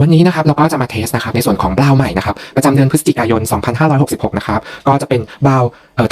วันนี้นะครับเราก็จะมาเทสนะครับในส่วนของบราวใหม่นะครับประจำเดือนพฤศจิกายน 2566 นะครับก็จะเป็นบราว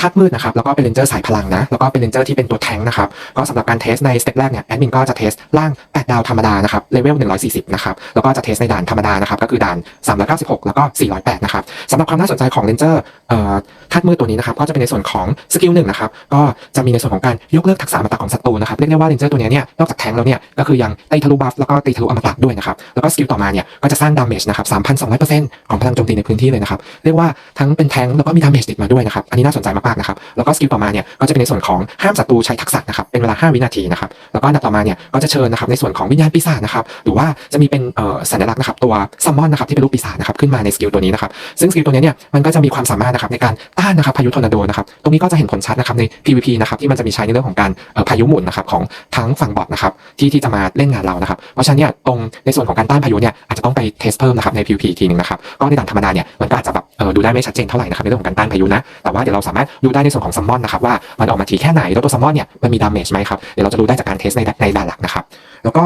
ธาตุมืดนะครับแล้วก็เป็นเลนเจอร์สายพลังนะแล้วก็เป็นเลนเจอร์ที่เป็นตัวแทงนะครับก็สำหรับการเทสในสเต็ปแรกเนี่ยแอดมินก็จะเทสล่าง 8 ดาวธรรมดานะครับเลเวล140นะครับแล้วก็จะเทสในด่านธรรมดานะครับก็คือด่าน 396 แล้วก็ 408 นะครับสำหรับความน่าสนใจของเลนเจอร์เอ่อธาตุมืดตัวนี้นะครับก็จะเป็นในส่วนของสกิลหนึ่งนะครับก็จะมีในส่วนของการยกเลิกทักษะอมตะของศัตรูนะครับเรียกได้ว่าเลนเจอร์ตัวนี้เนี่ยนอกจากแทงแล้วเนี่ยก็คือยังตีทะลุบัฟแล้วก็ตีทะลุอมตะด้วยนะครับแล้วก็สกิลต่อมาเนี่ยก็จะสร้างดาเมจนะครับ3,200%ของพลังโจมตีในพื้นที่เลยนะครับเรียกว่าทั้งเป็นแทงแล้วก็มีดาเมจติดมาด้วยนะครับอันนี้น่าสนใจมากๆนะครับแล้วก็สกิลต่อมาเนี่ยก็จะเป็นในส่วนของห้ามศัตรูใช้ทักษะนะครับเป็นเวลา 5 วินาทีนะครับแล้วก็อันดับต่อมาเนี่ยก็จะเชิญนะครับในส่วนของวิญญาณปีศาจนะครับหรือว่าจะมีเป็นสัญลักษณ์นะครับตัวซัมมอนนะครับที่เป็นรูปปีศาจนะครับขึ้นมาในสกิลตัวนี้นะครับซึ่งสกิลตัวนี้เนี่ยมันก็จะมีความสามารถนะครับในการต้านนะครับพายุทอร์นาโดนะครับตรงนี้ก็จะเห็นผลชัดนะครับใน PVP นะครับที่มันจะมีใช้ในเรื่องของการพายุหมุนนะครับของทั้งฝั่งบอทนะครับที่ที่จะมาเล่นงานเรานะครับเพราะฉะนั้นเนี่ยตรงในส่วนของการต้านพายุเนี่ยอาจจะต้องไปเทสเพิ่มนะครับใน PVP อีทีหนึงนะครับก็ในด่านธรรมดาเนี่ยมันก็อาจจะแบบ ดูได้ไม่ชัดเจนเท่าไหร่นะครับในเรื่องของการต้านพายุนะ แต่ว่าเดี๋ยวเราสามารถดูได้ในส่วนของซัมมอนนะครับว่ามันออกมาทีแค่ไหนแล้วตัวซัมมอนเนี่ยมันมีดาเมจไหมครับเดี๋ยวเราจะรู้ได้จากการเทสในในด่านหลักนะครับแล้วก็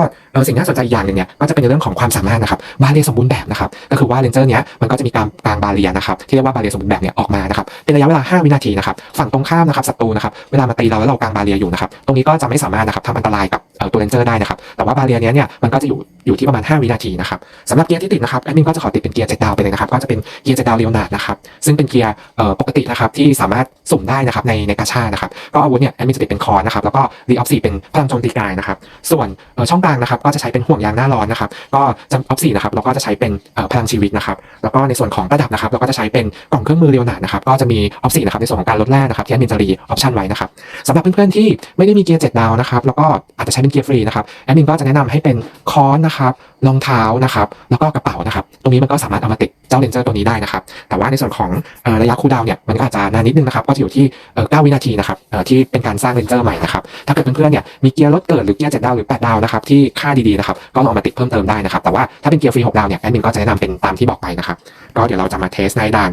สิ่งน่าสนใจอีกอย่างหนึ่งเนี่ยก็จะเป็นในเรื่องของความสามารถนะครับบาเรียสมบูรณ์แบบนะครับก็คือว่าเลนเจอร์เนี้ยมันก็จะมีการกลางบาเรียนะครับที่เรียกว่าบาเรียสมบูรณ์แบบเนี่ยออกมานะครับเป็นระยะเวลา 5 วินาทีนะครับฝั่งตรงข้ามนะครับศัตรูนะครับเวลามาตีเราแล้วเรากลางบาเรียอยู่นะครับตรงนี้ก็จะไม่สามารถนะครับทำอันตรายกับตัวเลนเจอร์ได้นะครับแต่ว่าบาเรียเนี้ยเนี่ยมันก็จะอยู่ อยู่ที่ประมาณ 5 วินาทีนะครับสำหรับเกียร์ที่ติดนะครับแอดมินก็จะขอติดเป็นเกียร์เจ็ดดาวไปเลยนะครับก็จะเป็นเกียร์เจ็ดดาวเรียวนาดนะครับซึ่งเป็นเกียร์ปกตินะครับที่สามารถสุ่มได้นะครับในในกาชานะครับก็อาวุธเนี่ยแอดมินจะติดเป็นคอนนะครับแล้วก็รีออฟซีเป็นพลังโจมตีกายนะครับส่วนช่องกลางนะครับก็จะใช้เป็นห่วงยางหน้าร้อนนะครับก็จำออฟซีนะครับเราก็จะใช้เป็นพลังชีวิตนะครับแล้วก็ในส่วนของระดับนะครับเราก็จะใช้เป็นกล่องเครื่องมือเรียวนาดนะครับก็จะมีออฟซีนะครับในส่วนของการลดแร่นะครับที่แอดมินจะรีออปชันไว้นะครับสำหรับเพื่อนๆที่ไม่ได้มีเกียร์เจ็ดดาวนะครับแล้วก็อาจจะใช้เป็นเกียร์ฟรีนะครับแอดมินก็จะแนะนำให้เป็นคอนนะครับรองเท้านะครับแล้วก็กระเป๋านะครับตรงนี้มันก็สามารถเอามาติดเจ้าเลนเจอร์ตัวนี้ได้นะครับแต่ว่าในส่วนของระยะคูลดาวน์เนี่ยมันก็อาจจะนานนิดนึงนะครับก็จะอยู่ที่เอ่อ9วินาทีนะครับที่เป็นการสร้างเลนเจอร์ใหม่นะครับถ้าเกิดเพื่อนๆเนี่ยมีเกียร์ลดเกิดหรือเกียร์เจ็ดดาวหรือแปดดาวนะครับที่ค่าดีๆนะครับก็ลองมาติดเพิ่มเติมได้นะครับแต่ว่าถ้าเป็นเกียร์ฟรีหกดาวเนี่ยแอดมินก็จะแนะนำเป็นตามที่บอกไปนะครับก็เดี๋ยวเราจะมาเทสในด่าน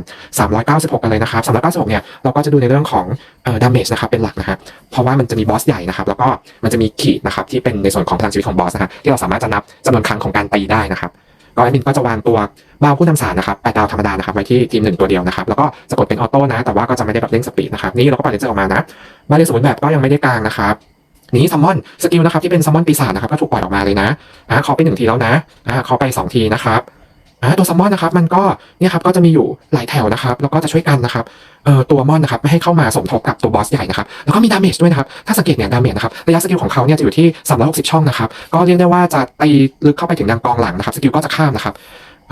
396 กันเลยนะครับ396เนี่ยเราก็จะดูในเรื่องของเอ่อดาเมจนะครับเป็นหลักนะฮะเพราะว่ามันจะมีบอสใหญ่นะครับแล้วก็มันจะมีขีดนะครับที่เป็นในส่วนของพลังชีวิตของบอสนะฮะที่เราสามารถจะนับจำนวนครั้งของการตีได้นะครับก็แอดมินก็จะวางตัวบาวผู้นำสารนะครับแปดดาวธรรมดานะครับไว้ที่ทีมหนึ่งตัวเดียวนะครับแล้วก็จะกดเป็นออโต้นะ แต่ว่าก็จะไม่ได้แบบเร่งสปีดนะครับนี่เราก็ปล่อยเลเจอร์ออกมานะมาเรียนสมุนแบบก็ยังไม่ได้กลางนะครับนี้ซัมมอนสกิลนะครับที่เป็นซัมมอนปีศาจนะครับก็ถูกปล่อยออกมาเลยนะอ่าขอไปหนึ่งทีแล้วนะอ่าขอไปสองทีนะครับ อ่าตัวซัมมอนนะครับมันก็เนี่ยครับก็จะมีอยู่หลายแถวนะครับแล้วก็จะช่วยกันนะครับเอ่อตัวมอนนะครับไม่ให้เข้ามาสมทบกับตัวบอสใหญ่นะครับแล้วก็มีดาเมจด้วยนะครับถ้าสังเกตเนี่ยดาเมจนะครับระยะสกิลของเขาเนี่ยจะอยู่ที่360 ช่องนะครับก็เรียกได้ว่าจะตีลึกเข้าไปถึงดังกองหลังนะครับสกิลก็จะข้ามนะครับ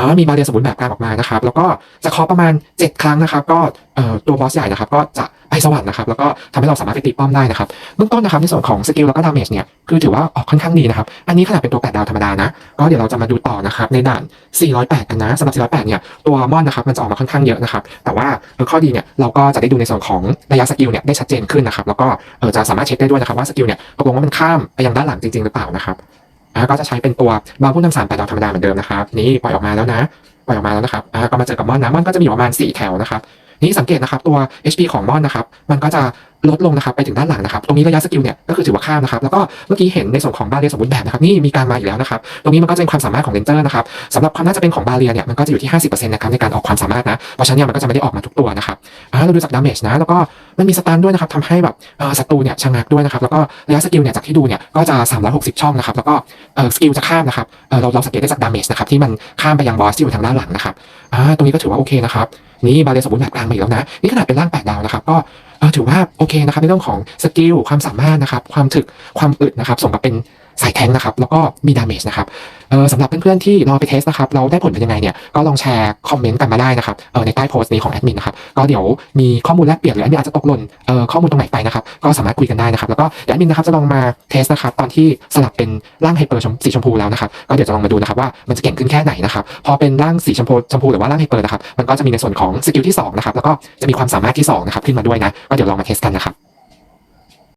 อ่ามีบาเรียนสมบูรณ์แบบกลางออกมานะครับ แล้วก็จะเคาะประมาณ 7 ครั้งนะครับ ก็เอ่อตัวบอสใหญ่นะครับ ก็จะไปสวรรค์นะครับ แล้วก็ทำให้เราสามารถไปตีป้อมได้นะครับเบื้องต้นนะครับในส่วนของสกิลแล้วก็ดาเมจเนี่ยคือถือว่าออกค่อนข้างดีนะครับ อันนี้ขนาดเป็นตัว8ดดาวธรรมดานะ ก็เดี๋ยวเราจะมาดูต่อนะครับในด่าน 408 กันนะสำหรับ 408 เนี่ยตัวมอนนะครับมันจะออกมาค่อนข้างเยอะนะครับ แต่ว่าข้อดีเนี่ยเราก็จะได้ดูในส่วนของระยะสกิลเนี่ยได้ชัดเจนขึ้นนะครับ แล้วก็จะสามารถเช็คได้ด้วยนะครับว่าสกิลเนี่ยตกลงว่ามันข้ามไปยังด้านหลังจริงๆหรือเปล่านะครับ อ่าก็จะใช้เป็นตัวบางพุ่นำสารแปดดาวธรรมดาเหมือนเดิมนะครับ นี่ปล่อยออกมาแล้วนะ ปล่อยออกมาแล้วนะครับอ่าก็มาเจอกับมอนนะมอนก็จะมีประมาณ 4 แถวนะครับ นี่สังเกตนะครับตัว HP ของมอนนะครับมันก็จะลดลงนะครับไปถึงด้านหลังนะครับตรงนี้ระยะสกิลเนี่ยก็คือถือว่าข้ามนะครับแล้วก็เมื่อกี้เห็นในส่วนของบาเรียสมบูรณ์แบบนะครับนี่มีการมาอีกแล้วนะครับตรงนี้มันก็จะเป็นความสามารถของเลนเจอร์นะครับสำหรับความน่าจะเป็นของบาเรียเนี่ยมันก็จะอยู่ที่ 50%นะครับในการออกความสามารถนะเพราะฉะนั้นเนี่ยมันก็จะไม่ได้ออกมาทุกตัวนะครับอ่าเราดูจากดาเมจนะแล้วก็มันมีสตันด้วยนะครับทำให้แบบเอ่อศัตรูเนี่ยชะงักด้วยนะครับแล้วก็ระยะสกิลเนี่ยจากที่ดูเนี่ยก็จะ 360 ช่องนะครับแล้วก็เอ่สกิลจะข้ามนะครับเอ่เราเราสังเกตได้จากดาเมจนะครับที่มันข้ามไปยังบอสที่อยู่ทางด้านหลังนะครับอ่าตรงนี้ก็ถือว่าโอเคนะครับ นี่บาเรียสมบูรณ์แบบกลางมาอีกแล้วนะนี่ขนาดเป็นร่างแปดดาวนะครับก็ถือว่าโอเคนะครับในเรื่องของสกิลความสามารถนะครับความถึกความอึดนะครับสมกับเป็น ใสายแทงนะครับ แล้วก็มีดาเมจนะครับเออสำหรับเพื่อนๆที่รอไปเทสนะครับเราได้ผลเป็นยังไงเนี่ยก็ลองแชร์คอมเมนต์กันมาได้นะครับเออในใต้โพสต์นี้ของแอดมินนะครับก็เดี๋ยวมีข้อมูลแลกเปลี่ยนหรือแอดมินอาจจะตกหล่นเออข้อมูลตรงไหนไปนะครับก็สามารถคุยกันได้นะครับแล้วก็เดี๋ยวแอดมินนะครับจะลองมาเทสนะครับตอนที่สลับเป็นร่างไฮเปอร์สีชมพูแล้วนะครับก็เดี๋ยวจะลองมาดูนะครับว่ามันจะเก่งขึ้นแค่ไหนนะครับพอเป็นร่างสีชมพูชมพูหรือว่าร่างไฮเปอร์นะครับมันก็จะมีในส่วนของสกิลที่สองนะครับแล้วก็จะมีความสามารถที่สองนะครับขึ้นมาด้วยนะก็เดี๋ยวลองมาเทสกันนะครับ